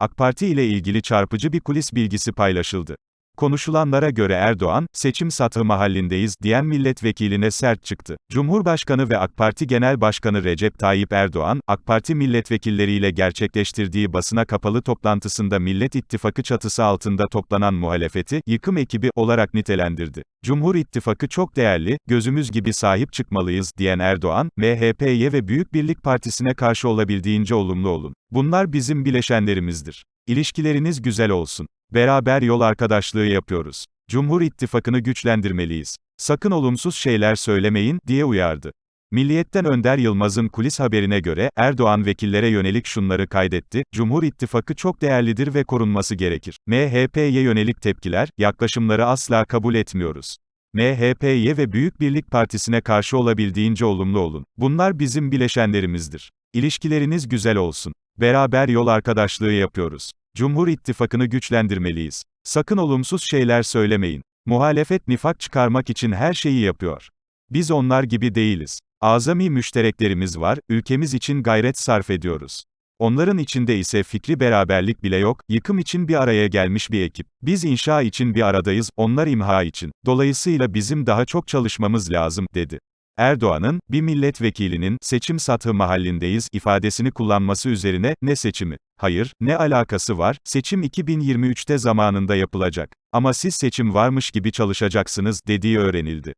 AK Parti ile ilgili çarpıcı bir kulis bilgisi paylaşıldı. Konuşulanlara göre Erdoğan, seçim satı mahallindeyiz diyen milletvekiline sert çıktı. Cumhurbaşkanı ve AK Parti Genel Başkanı Recep Tayyip Erdoğan, AK Parti milletvekilleriyle gerçekleştirdiği basına kapalı toplantısında Millet İttifakı çatısı altında toplanan muhalefeti, yıkım ekibi olarak nitelendirdi. Cumhur İttifakı çok değerli, gözümüz gibi sahip çıkmalıyız diyen Erdoğan, MHP'ye ve Büyük Birlik Partisi'ne karşı olabildiğince olumlu olun. Bunlar bizim bileşenlerimizdir. İlişkileriniz güzel olsun. Beraber yol arkadaşlığı yapıyoruz. Cumhur İttifakı'nı güçlendirmeliyiz. Sakın olumsuz şeyler söylemeyin, diye uyardı. Milliyetten Önder Yılmaz'ın kulis haberine göre, Erdoğan vekillere yönelik şunları kaydetti, Cumhur İttifakı çok değerlidir ve korunması gerekir. MHP'ye yönelik tepkiler, yaklaşımları asla kabul etmiyoruz. MHP'ye ve Büyük Birlik Partisi'ne karşı olabildiğince olumlu olun. Bunlar bizim bileşenlerimizdir. İlişkileriniz güzel olsun. Beraber yol arkadaşlığı yapıyoruz. Cumhur İttifakı'nı güçlendirmeliyiz. Sakın olumsuz şeyler söylemeyin. Muhalefet nifak çıkarmak için her şeyi yapıyor. Biz onlar gibi değiliz. Azami müştereklerimiz var, ülkemiz için gayret sarf ediyoruz. Onların içinde ise fikri beraberlik bile yok, yıkım için bir araya gelmiş bir ekip. Biz inşa için bir aradayız, onlar imha için. Dolayısıyla bizim daha çok çalışmamız lazım, dedi. Erdoğan'ın, bir milletvekilinin, seçim sathı mahallindeyiz, ifadesini kullanması üzerine, ne seçimi? Hayır, ne alakası var, seçim 2023'te zamanında yapılacak. Ama siz seçim varmış gibi çalışacaksınız, dediği öğrenildi.